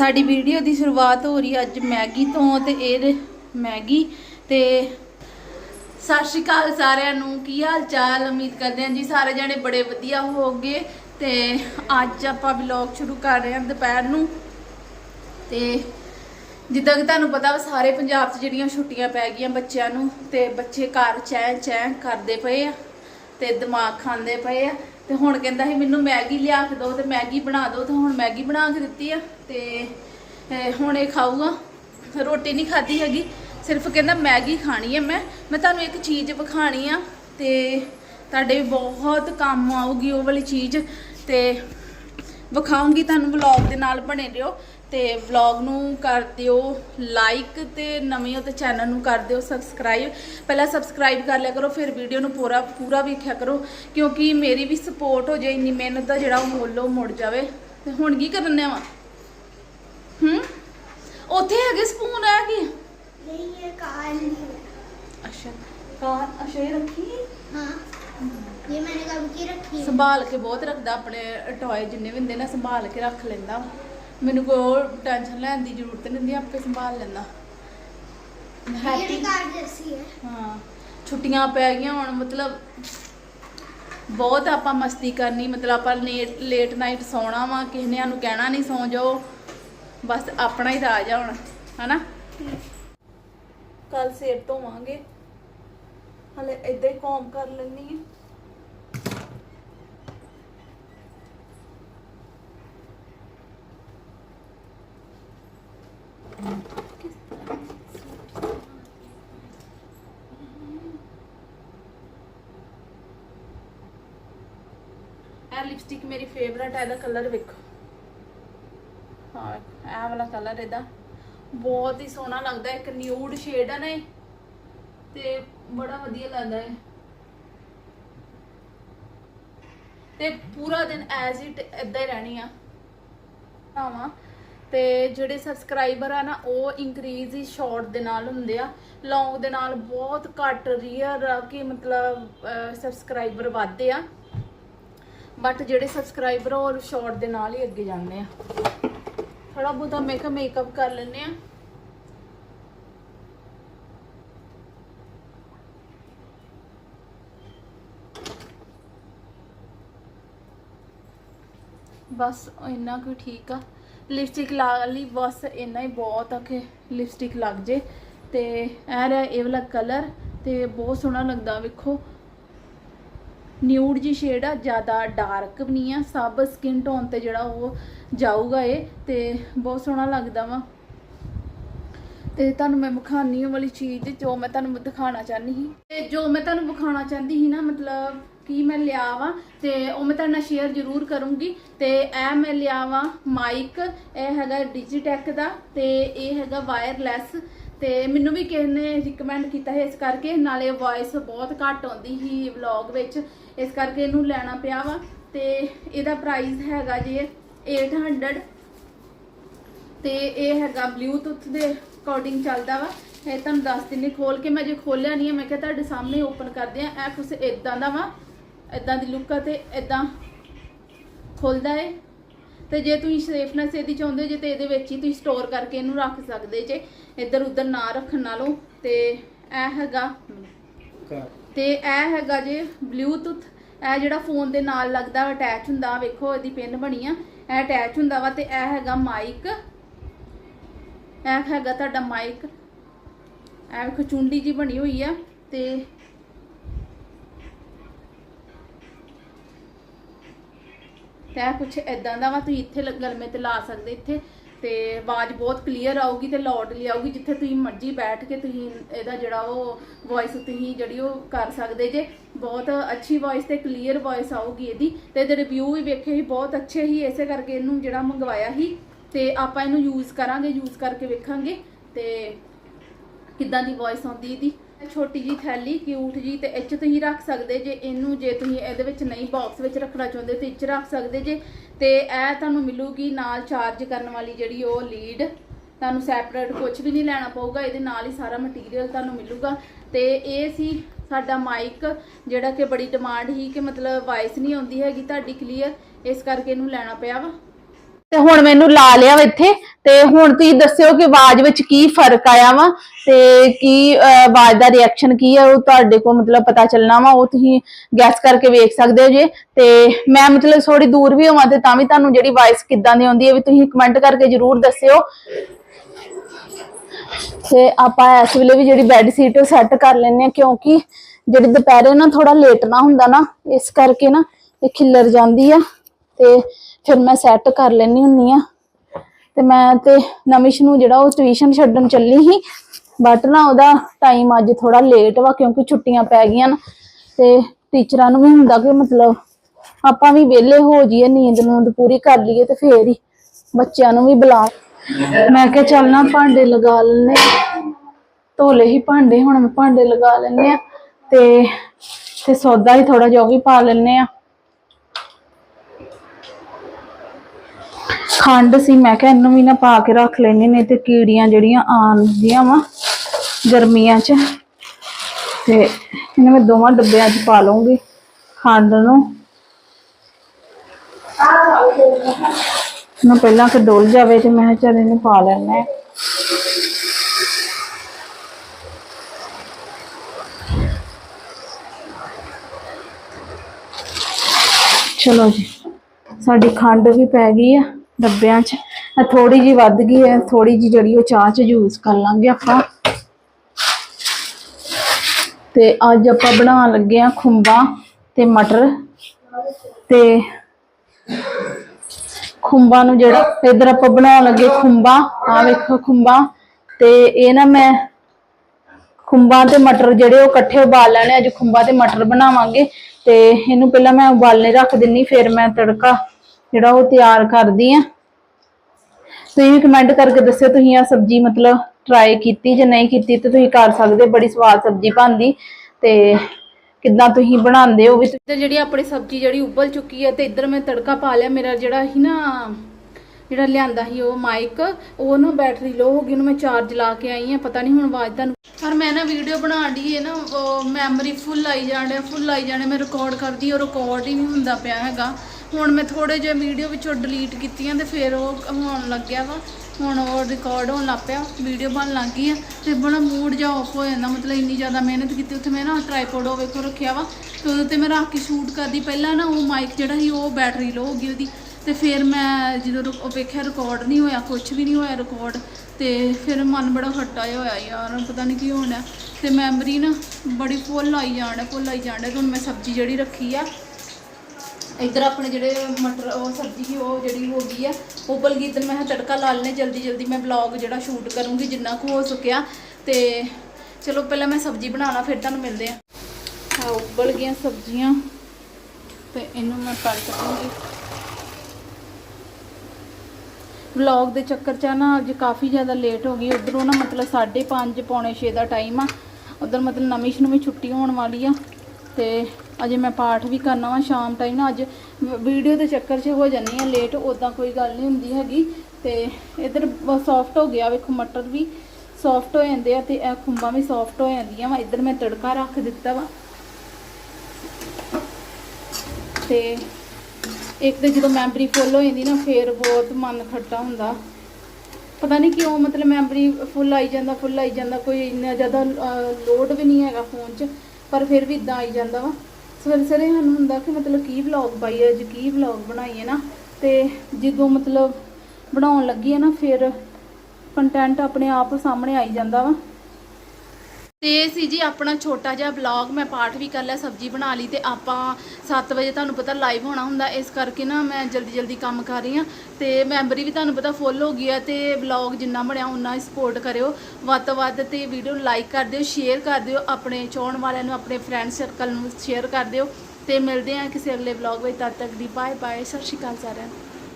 ਸਾਡੀ ਵੀਡੀਓ ਦੀ ਸ਼ੁਰੂਆਤ ਹੋ ਰਹੀ ਅੱਜ ਮੈਗੀ ਤੋਂ ਤੇ ਇਹ ਮੈਗੀ ਤੇ ਸਤਿ ਸ਼੍ਰੀ ਅਕਾਲ ਸਾਰਿਆਂ ਨੂੰ। ਕੀ ਹਾਲ ਚਾਲ ਉਮੀਦ ਕਰਦੇ ਹਾਂ ਜੀ ਸਾਰੇ ਜਣੇ ਬੜੇ ਵਧੀਆ ਹੋਗੇ ਤੇ ਅੱਜ ਆਪਾਂ ਵਲੌਗ ਸ਼ੁਰੂ ਕਰ ਰਹੇ ਹਾਂ ਦੁਪਹਿਰ ਨੂੰ। ਤੇ ਜਿੱਦਾਂ ਕਿ ਤੁਹਾਨੂੰ ਪਤਾ ਵਾ, ਸਾਰੇ ਪੰਜਾਬ 'ਚ ਜਿਹੜੀਆਂ ਛੁੱਟੀਆਂ ਪੈ ਗਈਆਂ ਬੱਚਿਆਂ ਨੂੰ, ਤੇ ਬੱਚੇ ਘਰ ਚੈਂ ਚੈਂ ਕਰਦੇ ਪਏ ਆ ਤੇ ਦਿਮਾਗ ਖਾਂਦੇ ਪਏ ਆ। ਤੇ ਹੁਣ ਕਹਿੰਦਾ ਸੀ ਮੈਨੂੰ ਮੈਗੀ ਲਿਆ ਕੇ ਦਿਓ ਤੇ ਮੈਗੀ ਬਣਾ ਦਿਓ ਤੇ ਹੁਣ ਮੈਗੀ ਬਣਾ ਕੇ ਦਿੱਤੀ ਆ ਤੇ ਹੁਣ ਇਹ ਖਾਊਗਾ। ਰੋਟੀ ਨਹੀਂ ਖਾਧੀ ਹੈਗੀ, ਸਿਰਫ ਕਹਿੰਦਾ ਮੈਗੀ ਖਾਣੀ ਹੈ ਮੈਂ। ਮੈਂ ਤੁਹਾਨੂੰ ਇੱਕ ਚੀਜ਼ ਵਿਖਾਣੀ ਆ ਤੇ ਤੁਹਾਡੇ ਬਹੁਤ ਕੰਮ ਆਊਗੀ ਉਹ ਵਾਲੀ ਚੀਜ਼ ਤੇ ਵਿਖਾਉਂਗੀ ਤੁਹਾਨੂੰ ਵਲੌਗ ਦੇ ਨਾਲ ਬਣੇ ਰਹੋ। ਤੇ ਵਲੌਗ ਨੂੰ ਕਰ ਦਿਓ ਲਾਈਕ ਤੇ ਨਵੇਂ ਹੋ ਤੇ ਚੈਨਲ ਨੂੰ ਕਰ ਦਿਓ ਸਬਸਕ੍ਰਾਈਬ ਪਹਿਲਾਂ ਸਬਸਕ੍ਰਾਈਬ ਕਰ ਲਿਆ ਕਰੋ ਫਿਰ ਵੀਡੀਓ ਨੂੰ ਪੂਰਾ ਪੂਰਾ ਵੇਖਿਆ ਕਰੋ ਕਿਉਂਕਿ ਮੇਰੀ ਵੀ ਸਪੋਰਟ ਹੋ ਜਾਏ ਇੰਨੀ ਮਿਹਨਤ ਦਾ ਜਿਹੜਾ ਮੁੱਲੋਂ ਮੁੜ ਜਾਵੇ। ਤੇ ਹੁਣ ਕੀ ਕਰਨੇ ਆ ਹੂੰ? ਉੱਥੇ ਹੈਗੇ ਸਪੂਨ ਆ ਕੀ? ਨਹੀਂ ਇਹ ਕਾਲ ਨਹੀਂ ਅੱਛਾ ਕਾਲ ਅੱਛਾ ਇਹ ਰੱਖੀ? ਹਾਂ। ਇਹ ਮੈਨੇ ਕਬ ਕੀ ਰੱਖੀ ਸੰਭਾਲ ਕੇ ਬਹੁਤ ਰੱਖਦਾ ਆਪਣੇ ਟੌਏ ਜਿੰਨੇ ਵੀ ਹੁੰਦੇ ਨੇ ਸੰਭਾਲ ਕੇ ਰੱਖ ਲੈਂਦਾ। ਮੈਨੂੰ ਕੋਈ ਟੈਨਸ਼ਨ ਲੈਣ ਦੀ ਜ਼ਰੂਰਤ ਨਹੀਂ ਹੁੰਦੀ ਆਪੇ ਸੰਭਾਲ ਲੈਂਦਾ। ਛੁੱਟੀਆਂ ਪੈ ਗਈਆਂ ਹੁਣ ਮਤਲਬ ਬਹੁਤ ਆਪਾਂ ਮਸਤੀ ਕਰਨੀ ਮਤਲਬ ਆਪਾਂ ਲੇਟ ਨਾਈਟ ਸੌਣਾ ਵਾ ਕਿਸੇ ਨੇ ਸਾਨੂੰ ਕਹਿਣਾ ਨਹੀਂ ਸੌ ਜਾਓ ਬਸ ਆਪਣਾ ਹੀ ਰਾਜ ਆ ਹੁਣ ਹਨਾ? ਕੱਲ ਸਿਰ ਧੋਵਾਂਗੇ ਹਲੇ ਇਦਾਂ ਹੀ ਕੌਮ ਕਰ ਲੈਣੀ ਆ ਲਿਪਸਟਿਕ ਮੇਰੀ ਫੇਵਰਟ ਹੈ ਇਹਦਾ ਕਲਰ ਵੇਖੋ। ਹਾਂ, ਇਹ ਵਾਲਾ ਕਲਰ ਇਹਦਾ। ਬਹੁਤ ਹੀ ਸੋਹਣਾ ਲੱਗਦਾ, ਇੱਕ ਨਿਊਡ ਸ਼ੇਡ ਹੈ ਨਾ ਇਹ। ਤੇ ਬੜਾ ਵਧੀਆ ਲੱਗਦਾ ਹੈ ਤੇ ਪੂਰਾ ਦਿਨ ਐਜ਼ ਇਟ ਇਦਾਂ ਹੀ ਰਹਿਣੀ ਆ। ਆਵਾਂ ਤੇ ਜਿਹੜੇ ਸਬਸਕ੍ਰਾਈਬਰ ਆ ਨਾ, ਉਹ ਇੰਕਰੀਜ਼ ਹੀ ਸ਼ਾਰਟ ਦੇ ਨਾਲ ਹੁੰਦੇ ਆ। ਲੌਂਗ ਦੇ ਨਾਲ ਬਹੁਤ ਘੱਟ ਰੀਅਰ ਆ ਕਿ ਮਤਲਬ ਸਬਸਕ੍ਰਾਈਬਰ ਵੱਧਦੇ ਆ। ਬਟ ਜਿਹੜੇ ਸਬਸਕ੍ਰਾਈਬਰ ਉਹ ਸ਼ਾਰਟ ਦੇ ਨਾਲ ਹੀ ਅੱਗੇ ਜਾਂਦੇ ਆ। ਥੋੜਾ ਬਹੁਤਾ ਮੇਕਅਪ ਮੇਕਅਪ ਕਰ ਲੈਂਦੇ ਆ। ਬਸ ਇੰਨਾ ਕੁ ਠੀਕ ਆ। ਲਿਪਸਟਿਕ ਲਾ ਲਈ, ਬਸ ਇੰਨਾ ਹੀ ਬਹੁਤ ਆ ਕਿ ਲਿਪਸਟਿਕ ਲੱਗ ਜੇ। ਤੇ ਇਹ ਰਿਹਾ, ਇਹ ਵਾਲਾ ਕਲਰ ਤੇ ਬਹੁਤ ਸੋਹਣਾ ਲੱਗਦਾ, ਵੇਖੋ। ਨਿਊਡ ਜੀ ਸ਼ੇਡ ਆ, ਜ਼ਿਆਦਾ ਡਾਰਕ ਵੀ ਨਹੀਂ ਆ, ਸਭ ਸਕਿਨ ਟੋਨ ਤੇ ਜਿਹੜਾ ਉਹ ਜਾਊਗਾ ਇਹ, ਤੇ ਬਹੁਤ ਸੋਹਣਾ ਲੱਗਦਾ ਵਾ। ਤੇ ਤੁਹਾਨੂੰ ਮੈਂ ਵਿਖਾਣੀ ਵਾਲੀ ਚੀਜ਼, ਜੋ ਮੈਂ ਤੁਹਾਨੂੰ ਦਿਖਾਉਣਾ ਚਾਹਨੀ ਸੀ। ਤੇ ਜੋ ਮੈਂ ਤੁਹਾਨੂੰ ਵਿਖਾਉਣਾ ਚਾਹੁੰਦੀ ਸੀ ਨਾ, ਮਤਲਬ ਕੀ ਮੈਂ ਲਿਆ ਵਾ, ਤੇ ਉਹ ਮੈਂ ਤੁਹਾਡੇ ਨਾਲ ਸ਼ੇਅਰ ਜ਼ਰੂਰ ਕਰੂੰਗੀ। ਤੇ ਇਹ ਮੈਂ ਲਿਆ ਵਾ ਮਾਈਕ ਇਹ ਹੈਗਾ ਡਿਜੀਟੈਕ ਦਾ, ਤੇ ਇਹ ਹੈਗਾ ਵਾਇਰਲੈਸ ਤੇ ਮੈਨੂੰ ਵੀ ਕਿਸੇ ਨੇ ਰਿਕਮੈਂਡ ਕੀਤਾ ਹੈ ਇਸ ਕਰਕੇ, ਨਾਲੇ ਵੌਇਸ ਬਹੁਤ ਘੱਟ ਆਉਂਦੀ ਸੀ ਵਲੌਗ ਵਿੱਚ, ਇਸ ਕਰਕੇ ਇਹਨੂੰ ਲੈਣਾ ਪਿਆ ਵਾ, ਤੇ ਇਹਦਾ ਪ੍ਰਾਈਸ ਹੈਗਾ ਜੀ 800 ਤੇ ਇਹ ਹੈਗਾ ਬਲੂਟੁੱਥ ਦੇ ਅਕੋਰਡਿੰਗ ਚੱਲਦਾ ਵਾ, ਇਹ ਤੁਹਾਨੂੰ ਦੱਸ ਦਿੰਨੀ ਖੋਲ ਕੇ ਮੈਂ ਜੇ ਖੋਲਿਆ ਨਹੀਂ ਹੈ ਮੈਂ ਕਿਹਾ ਤੁਹਾਡੇ ਸਾਹਮਣੇ ਓਪਨ ਕਰਦੇ ਆ, ਇਹ ਕੁਛ ਇਦਾਂ ਦਾ ਵਾ ਇਦਾਂ ਦੀ ਲੁੱਕ ਆ ਤੇ ਇਦਾਂ ਖੁੱਲਦਾ ਏ। ਤੇ ਜੇ ਤੁਸੀਂ ਸੇਫਨੈਸ ਇਹਦੀ ਚਾਹੁੰਦੇ ਜੇ ਤੇ ਇਹਦੇ ਵਿੱਚ ਹੀ ਤੁਸੀਂ ਸਟੋਰ ਕਰਕੇ ਇਹਨੂੰ ਰੱਖ ਸਕਦੇ ਜੇ। ਇੱਧਰ ਉੱਧਰ ਨਾ ਰੱਖਣ ਨਾਲੋਂ ਤੇ ਇਹ ਹੈਗਾ, ਤੇ ਇਹ ਹੈਗਾ ਜੇ ਬਲੂਟੁੱਥ ਇਹ ਜਿਹੜਾ ਫੋਨ ਦੇ ਨਾਲ ਲੱਗਦਾ ਅਟੈਚ ਹੁੰਦਾ ਵੇਖੋ ਇਹਦੀ ਪਿੰਨ ਬਣੀ ਆ, ਇਹ ਅਟੈਚ ਹੁੰਦਾ ਵਾ ਤੇ ਇਹ ਹੈਗਾ ਮਾਈਕ ਇਹ ਹੈਗਾ ਤੁਹਾਡਾ ਮਾਈਕ ਇਹ ਵੇਖੋ ਚੁੰਡੀ ਜੀ ਬਣੀ ਹੋਈ ਆ ਤੇ ਤੇ ਕੁਛ ਇਦਾਂ ਦਾ ਵਾ, ਤੁਸੀਂ ਇੱਥੇ ਲ- ਗਲਮੇ ਤੇ ਲਾ ਸਕਦੇ ਇੱਥੇ। ਤੇ ਆਵਾਜ਼ ਬਹੁਤ ਕਲੀਅਰ ਆਊਗੀ ਤੇ ਲਾਊਡਲੀ ਆਊਗੀ, ਜਿੱਥੇ ਤੁਸੀਂ ਮਰਜ਼ੀ ਬੈਠ ਕੇ ਤੁਸੀਂ ਇਹਦਾ ਜਿਹੜਾ ਉਹ ਵੌਇਸ ਤੁਸੀਂ ਜਿਹੜੀ ਉਹ ਕਰ ਸਕਦੇ ਜੇ। ਬਹੁਤ ਅੱਛੀ ਵੌਇਸ ਤੇ ਕਲੀਅਰ ਵੌਇਸ ਆਊਗੀ ਇਹਦੀ। ਤੇ ਇਹਦੇ ਰਿਵਿਊ ਵੀ ਵੇਖੇ ਸੀ, ਬਹੁਤ ਅੱਛੇ ਸੀ, ਇਸੇ ਕਰਕੇ ਇਹਨੂੰ ਜਿਹੜਾ ਮੰਗਵਾਇਆ ਸੀ। ਤੇ ਆਪਾਂ ਇਹਨੂੰ ਯੂਜ਼ ਕਰਾਂਗੇ ਯੂਜ਼ ਕਰਕੇ ਵੇਖਾਂਗੇ। ਤੇ ਕਿੱਦਾਂ ਦੀ ਵੌਇਸ ਆਉਂਦੀ ਇਹਦੀ। ਛੋਟੀ ਜੀ ਥੈਲੀ ਕਿਊਟ ਜੀ ਤੇ ਇਹ 'ਚ ਤੁਸੀਂ ਰੱਖ ਸਕਦੇ ਜੇ ਇਹਨੂੰ, ਜੇ ਤੁਸੀਂ ਇਹਦੇ ਵਿੱਚ ਨਹੀਂ ਬਾਕਸ ਵਿੱਚ ਰੱਖਣਾ ਚਾਹੁੰਦੇ ਤੇ ਇਹ 'ਚ ਰੱਖ ਸਕਦੇ ਜੇ। ਤੇ ਇਹ ਤੁਹਾਨੂੰ ਮਿਲੂਗੀ ਨਾਲ ਚਾਰਜ ਕਰਨ ਵਾਲੀ ਜਿਹੜੀ ਉਹ ਲੀਡ ਤੁਹਾਨੂੰ ਸੈਪਰੇਟ ਕੁਝ ਵੀ ਨਹੀਂ ਲੈਣਾ ਪਊਗਾ, ਇਹਦੇ ਨਾਲ ਹੀ ਸਾਰਾ ਮਟੀਰੀਅਲ ਤੁਹਾਨੂੰ ਮਿਲੂਗਾ। ਤੇ ਇਹ ਸੀ ਸਾਡਾ ਮਾਈਕ ਜਿਹੜਾ ਕਿ ਬੜੀ ਡਿਮਾਂਡ ਹੀ ਕਿ ਮਤਲਬ ਵਾਇਸ ਨਹੀਂ ਆਉਂਦੀ ਹੈਗੀ ਤੁਹਾਡੀ ਕਲੀਅਰ ਇਸ ਕਰਕੇ ਇਹਨੂੰ ਲੈਣਾ ਪਿਆ ਵਾ। ਤੇ ਹੁਣ ਮੈਨੂੰ ਲਾ ਲਿਆ ਵਾ ਇੱਥੇ ਤੇ ਹੁਣ ਤੁਸੀਂ ਦੱਸਿਓ ਕਿ ਆਵਾਜ਼ ਵਿੱਚ ਕੀ ਫ਼ਰਕ ਆਇਆ ਵਾ ਤੇ ਕੀ ਅਹ, ਆਵਾਜ਼ ਦਾ ਰਿਐਕਸ਼ਨ ਕੀ ਹੈ ਉਹ ਤੁਹਾਡੇ ਕੋਲ ਮਤਲਬ ਪਤਾ ਚੱਲਣਾ ਵਾ ਉਹ ਤੁਸੀਂ ਗੈਸ ਕਰਕੇ ਵੇਖ ਸਕਦੇ ਹੋ ਜੇ। ਤੇ ਮੈਂ ਮਤਲਬ ਥੋੜੀ ਦੂਰ ਵੀ ਹੋਵਾਂ ਤੇ ਤਾਂ ਵੀ ਤੁਹਾਨੂੰ ਜਿਹੜੀ ਵਾਇਸ ਕਿੱਦਾਂ ਦੀ ਆਉਂਦੀ ਹੈ ਵੀ ਤੁਸੀਂ ਕਮੈਂਟ ਕਰਕੇ ਜਰੂਰ ਦੱਸਿਓ। ਤੇ ਆਪਾਂ ਇਸ ਵੇਲੇ ਵੀ ਜਿਹੜੀ ਬੈੱਡ ਸ਼ੀਟ ਉਹ ਸੈੱਟ ਕਰ ਲੈਣੇ ਆ ਕਿਉਂਕਿ ਜਿਹੜੀ ਦੁਪਹਿਰੇ ਨਾ ਥੋੜਾ ਲੇਟਣਾ ਹੁੰਦਾ ਨਾ ਇਸ ਕਰਕੇ ਨਾ ਇਹ ਖਿੱਲਰ ਜਾਂਦੀ ਆ। ਤੇ ਫਿਰ ਮੈਂ ਸੈੱਟ ਕਰ ਲੈਣੀ ਹੁੰਨੀ ਆ ਤੇ ਮੈਂ ਤੇ ਨਮਿਸ਼ ਨੂੰ ਜਿਹੜਾ ਉਹ ਟਿਊਸ਼ਨ ਛੱਡਣ ਚੱਲੀ ਸੀ ਬਟ ਨਾ ਉਹਦਾ ਟਾਈਮ ਅੱਜ ਥੋੜਾ ਲੇਟ ਵਾ ਕਿਉਂਕਿ ਛੁੱਟੀਆਂ ਪੈ ਗਈਆਂ ਨਾ। ਤੇ ਟੀਚਰਾਂ ਨੂੰ ਵੀ ਹੁੰਦਾ ਕਿ ਮਤਲਬ ਆਪਾਂ ਵੀ ਵਿਹਲੇ ਹੋ ਜਾਈਏ, ਨੀਂਦ ਨੂੰ ਪੂਰੀ ਕਰ ਲਈਏ ਤੇ ਫੇਰ ਹੀ ਬੱਚਿਆਂ ਨੂੰ ਵੀ ਬੁਲਾ ਮੈਂ ਕਿਹਾ ਚੱਲ ਨਾ ਭਾਂਡੇ ਲਗਾ ਲੈਨੇ ਧੋਲੇ ਹੀ ਭਾਂਡੇ, ਹੁਣ ਮੈਂ ਭਾਂਡੇ ਲਗਾ ਲੈਨੇ ਆ ਤੇ ਤੇ ਸੌਦਾ ਹੀ ਥੋੜਾ ਜਿਹਾ ਉਹ ਵੀ ਪਾ ਲੈਨੇ ਆ ਖੰਡ ਸੀ, ਮੈਂ ਕਿਹਾ ਇਹਨੂੰ ਵੀ ਨਾ ਪਾ ਕੇ ਰੱਖ ਲੈਣੀ ਨੇ ਤੇ ਕੀੜੀਆਂ ਜਿਹੜੀਆਂ ਆਉਂਦੀਆਂ ਵਾ ਗਰਮੀਆਂ 'ਚ। ਤੇ ਇਹਨੂੰ ਮੈਂ ਦੋਵਾਂ ਡੱਬਿਆਂ 'ਚ ਪਾ ਲਵਾਂਗੀ ਖੰਡ ਨੂੰ। ਨਾ ਪਹਿਲਾਂ ਕਿ ਡੁੱਲ ਜਾਵੇ ਤੇ ਮੈਂ ਕਿਹਾ ਚੱਲ ਇਹਨੂੰ ਪਾ ਲੈਣਾ ਚਲੋ ਜੀ, ਸਾਡੀ ਖੰਡ ਵੀ ਪੈ ਗਈ ਆ। ਡੱਬਿਆਂ 'ਚ। ਇਹ ਥੋੜੀ ਜੀ ਵੱਧ ਗਈ ਹੈ ਥੋੜੀ ਜੀ ਜਿਹੜੀ ਉਹ ਚਾਹ 'ਚ ਯੂਜ਼ ਕਰ ਲਾਂਗੇ ਆਪਾਂ। ਤੇ ਅੱਜ ਆਪਾਂ ਬਣਾਉਣ ਲੱਗੇ ਆ ਖੁੰਬਾਂ ਤੇ ਮਟਰ। ਤੇ ਖੁੰਬਾਂ ਨੂੰ ਜਿਹੜਾ ਇਧਰ ਆਪਾਂ ਬਣਾਉਣ ਲੱਗੇ ਖੁੰਬਾਂ ਆ ਵੇਖੋ ਖੁੰਬਾਂ। ਤੇ ਇਹ ਨਾ ਮੈਂ ਖੁੰਬਾਂ ਤੇ ਮਟਰ ਜਿਹੜੇ ਉਹ ਇਕੱਠੇ ਉਬਾਲ ਲੈਣੇ ਅੱਜ ਖੁੰਬਾਂ ਤੇ ਮਟਰ ਬਣਾਵਾਂਗੇ। ਤੇ ਇਹਨੂੰ ਪਹਿਲਾਂ ਮੈਂ ਉਬਾਲਨੇ ਰੱਖ ਦਿੰਨੀ, ਫਿਰ ਮੈਂ ਤੜਕਾ ਜਿਹੜਾ ਉਹ ਤਿਆਰ ਕਰਦੀ ਆ। ਤੁਸੀਂ ਵੀ ਕਮੈਂਟ ਕਰਕੇ ਦੱਸਿਓ ਤੁਸੀਂ ਆ ਸਬਜ਼ੀ ਮਤਲਬ ਟਰਾਈ ਕੀਤੀ ਜਾਂ ਨਹੀਂ ਕੀਤੀ ਤੇ ਤੁਸੀਂ ਕਰ ਸਕਦੇ ਬੜੀ ਸਵਾਦ ਸਬਜ਼ੀ ਬਣਦੀ। ਤੇ ਕਿੱਦਾਂ ਤੁਸੀਂ ਬਣਾਉਂਦੇ ਹੋ ਵੀ ਤੇ ਜਿਹੜੀ ਆਪਣੀ ਸਬਜ਼ੀ ਜਿਹੜੀ ਉਬਲ ਚੁੱਕੀ ਹੈ ਤੇ ਇੱਧਰ ਮੈਂ ਤੜਕਾ ਪਾ ਲਿਆ, ਮੇਰਾ ਜਿਹੜਾ ਸੀ ਨਾ, ਜਿਹੜਾ ਲਿਆਂਦਾ ਸੀ ਉਹ ਮਾਈਕ ਉਹ ਨਾ ਬੈਟਰੀ ਲੋ ਹੋ ਗਈ, ਉਹਨੂੰ ਮੈਂ ਚਾਰਜ ਲਾ ਕੇ ਆਈ ਆ, ਪਤਾ ਨਹੀਂ ਹੁਣ ਆਵਾਜ਼ ਤੁਹਾਨੂੰ। ਪਰ ਮੈਂ ਨਾ ਵੀਡੀਓ ਬਣਾਉਣ ਦੀ ਹੈ ਨਾ ਮੈਮਰੀ ਫੁੱਲ ਆਈ ਜਾਣ ਫੁੱਲ ਆਈ ਜਾਣੇ ਮੈਂ ਰਿਕਾਰਡ ਕਰਦੀ ਉਹ ਰਿਕਾਰਡ ਹੀ ਨਹੀਂ ਹੁੰਦਾ ਪਿਆ ਹੈਗਾ। ਹੁਣ ਮੈਂ ਥੋੜੇ ਜਿਹੇ ਵੀਡੀਓ ਵਿੱਚੋਂ ਡਿਲੀਟ ਕੀਤੀਆਂ ਤੇ ਫਿਰ ਉਹ ਹੋਣ ਲੱਗਿਆ ਵਾ ਹੁਣ ਉਹ ਰਿਕਾਰਡ ਹੋਣ ਲੱਗ ਪਿਆ ਵੀਡੀਓ ਬਣ ਲੱਗ ਗਈ ਆ ਤੇ ਬੜਾ ਮੂਡ ਜਿਹਾ ਆਫ ਹੋ ਜਾਂਦਾ, ਮਤਲਬ ਇੰਨੀ ਜ਼ਿਆਦਾ ਮਿਹਨਤ ਕੀਤੀ, ਉੱਥੇ ਮੈਂ ਨਾ ਟ੍ਰਾਈਪੋਡ ਉਹ ਵੇਖੋ ਰੱਖਿਆ ਵਾ ਤੇ ਉਹਦੇ ਤੇ ਮੈਂ ਰੱਖ ਕੇ ਸ਼ੂਟ ਕਰਦੀ ਪਹਿਲਾਂ ਨਾ ਉਹ ਮਾਈਕ ਜਿਹੜਾ ਸੀ, ਉਹ ਬੈਟਰੀ ਲੋ ਹੋ ਗਈ ਉਹਦੀ ਤੇ ਫਿਰ ਮੈਂ ਜਦੋਂ ਉਹ ਵੇਖਿਆ ਰਿਕਾਰਡ ਨਹੀਂ ਹੋਇਆ ਕੁਝ ਵੀ ਨਹੀਂ ਹੋਇਆ ਰਿਕਾਰਡ ਤੇ ਫਿਰ ਮਨ ਬੜਾ ਹੱਟਾ ਜਿਹਾ ਹੋਇਆ ਯਾਰ, ਪਤਾ ਨਹੀਂ ਕੀ ਹੋਣਾ ਤੇ ਮੈਮਰੀ ਨਾ ਬੜੀ ਫੁੱਲ ਆਈ ਜਾਣ ਫੁੱਲ ਆਈ ਜਾਣ ਡਿਆ। ਹੁਣ ਮੈਂ ਸਬਜ਼ੀ ਜਿਹੜੀ ਰੱਖੀ ਆ ਇੱਧਰ ਆਪਣੇ ਜਿਹੜੇ ਮਟਰ, ਉਹ ਸਬਜ਼ੀ ਸੀ, ਉਹ ਜਿਹੜੀ ਹੋ ਗਈ ਆ ਉਬਲ ਗਈ ਤੇ ਮੈਂ ਕਿਹਾ ਤੜਕਾ ਲਾ ਲੈਣੇ ਜਲਦੀ ਜਲਦੀ ਮੈਂ ਵਲੌਗ ਜਿਹੜਾ ਸ਼ੂਟ ਕਰੂੰਗੀ, ਜਿੰਨਾ ਕੁ ਹੋ ਸਕਿਆ। ਤੇ ਚਲੋ ਪਹਿਲਾਂ ਮੈਂ ਸਬਜ਼ੀ ਬਣਾਉਣਾ, ਫਿਰ ਤੁਹਾਨੂੰ ਮਿਲਦੇ ਆ ਆ ਉਬਲ ਗਈਆਂ ਸਬਜ਼ੀਆਂ, ਤੇ ਇਹਨੂੰ ਮੈਂ ਪਲਟ ਦੂੰਗੀ ਵਲੌਗ ਦੇ ਚੱਕਰ 'ਚ ਨਾ, ਅੱਜ ਕਾਫੀ ਜ਼ਿਆਦਾ ਲੇਟ ਹੋ ਗਈ, ਉਧਰੋਂ ਨਾ ਮਤਲਬ 5:30 ਪੌਣੇ 6 ਦਾ ਟਾਈਮ ਆ। ਉਧਰ ਮਤਲਬ ਨਵੀਂ ਨੂੰ ਵੀ ਛੁੱਟੀ ਹੋਣ ਵਾਲੀ ਆ, ਤੇ ਅਜੇ ਮੈਂ ਪਾਠ ਵੀ ਕਰਨਾ ਵਾ, ਸ਼ਾਮ ਟਾਈਮ ਨਾ ਅੱਜ ਵੀਡੀਓ ਦੇ ਚੱਕਰ 'ਚ ਹੋ ਜਾਂਦੀ ਆ ਲੇਟ ਉਦਾਂ ਕੋਈ ਗੱਲ ਨਹੀਂ ਹੁੰਦੀ ਹੈਗੀ। ਤੇ ਇਧਰ ਸੌਫਟ ਹੋ ਗਿਆ, ਵੇਖੋ ਮਟਰ ਵੀ ਸੌਫਟ ਹੋ ਜਾਂਦੇ ਆ ਤੇ ਇਹ ਖੁੰਬਾਂ ਵੀ ਸੌਫਟ ਹੋ ਜਾਂਦੀਆਂ ਵਾ, ਇਧਰ ਮੈਂ ਤੜਕਾ ਰੱਖ ਦਿੱਤਾ ਵਾ। ਤੇ ਇੱਕ ਤੇ ਜਦੋਂ ਮੈਮਰੀ ਫੁੱਲ ਹੋ ਜਾਂਦੀ ਨਾ, ਫੇਰ ਬਹੁਤ ਮਨ ਖੱਟਾ ਹੁੰਦਾ। ਪਤਾ ਨਹੀਂ ਕਿਉਂ, ਮਤਲਬ ਮੈਮਰੀ ਫੁੱਲ ਆਈ ਜਾਂਦਾ ਫੁੱਲ ਆਈ ਜਾਂਦਾ, ਕੋਈ ਇੰਨਾ ਜ਼ਿਆਦਾ ਲੋਡ ਵੀ ਨਹੀਂ ਹੈਗਾ ਫੋਨ 'ਚ, ਪਰ ਫਿਰ ਵੀ ਇਦਾਂ ਆਈ ਜਾਂਦਾ ਵਾ। ਸਵੇਰੇ ਸਵੇਰੇ ਸਾਨੂੰ ਹੁੰਦਾ ਕਿ ਮਤਲਬ ਕੀ ਵਲੌਗ ਪਾਈਏ ਅੱਜ ਕੀ ਵਲੌਗ ਬਣਾਈਏ ਨਾ, ਤੇ ਜਦੋਂ ਮਤਲਬ ਬਣਾਉਣ ਲੱਗੀ ਹੈ ਨਾ, ਫਿਰ ਕੰਟੈਂਟ ਆਪਣੇ ਆਪ ਸਾਹਮਣੇ ਆਈ ਜਾਂਦਾ ਵਾ। ਤੇ ਇਹ ਸੀ ਜੀ ਆਪਣਾ ਛੋਟਾ ਜਿਹਾ ਵਲੌਗ ਮੈਂ ਪਾਠ ਵੀ ਕਰ ਲਿਆ, ਸਬਜ਼ੀ ਬਣਾ ਲਈ ਤੇ ਆਪਾਂ 7 ਵਜੇ ਤੁਹਾਨੂੰ ਪਤਾ ਲਾਈਵ ਹੋਣਾ ਹੁੰਦਾ, ਇਸ ਕਰਕੇ ਨਾ ਮੈਂ ਜਲਦੀ ਜਲਦੀ ਕੰਮ ਕਰ ਰਹੀ ਹਾਂ। ਤੇ ਮੈਮਰੀ ਵੀ ਤੁਹਾਨੂੰ ਪਤਾ ਫੁੱਲ ਹੋ ਗਈ ਆ ਤੇ ਵਲੌਗ ਜਿੰਨਾ ਬਣਿਆ ਉਨਾ ਹੀ ਸਪੋਰਟ ਕਰਿਓ। ਵੱਧ ਤੋਂ ਵੱਧ ਤੇ ਵੀਡੀਓ ਨੂੰ ਲਾਈਕ ਕਰ ਦਿਓ ਸ਼ੇਅਰ ਕਰ ਦਿਓ, ਆਪਣੇ ਚਾਹਣ ਵਾਲਿਆਂ ਨੂੰ, ਆਪਣੇ ਫਰੈਂਡ ਸਰਕਲ ਨੂੰ ਸ਼ੇਅਰ ਕਰ ਦਿਓ। ਤੇ ਮਿਲਦੇ ਹਾਂ ਕਿਸੇ ਅਗਲੇ ਵਲੌਗ ਵਿੱਚ, ਤਦ ਤੱਕ ਦੀ ਬਾਏ ਬਾਏ ਸਤਿ ਸ਼੍ਰੀ ਅਕਾਲ ਸਾਰਿਆਂ ਨੂੰ।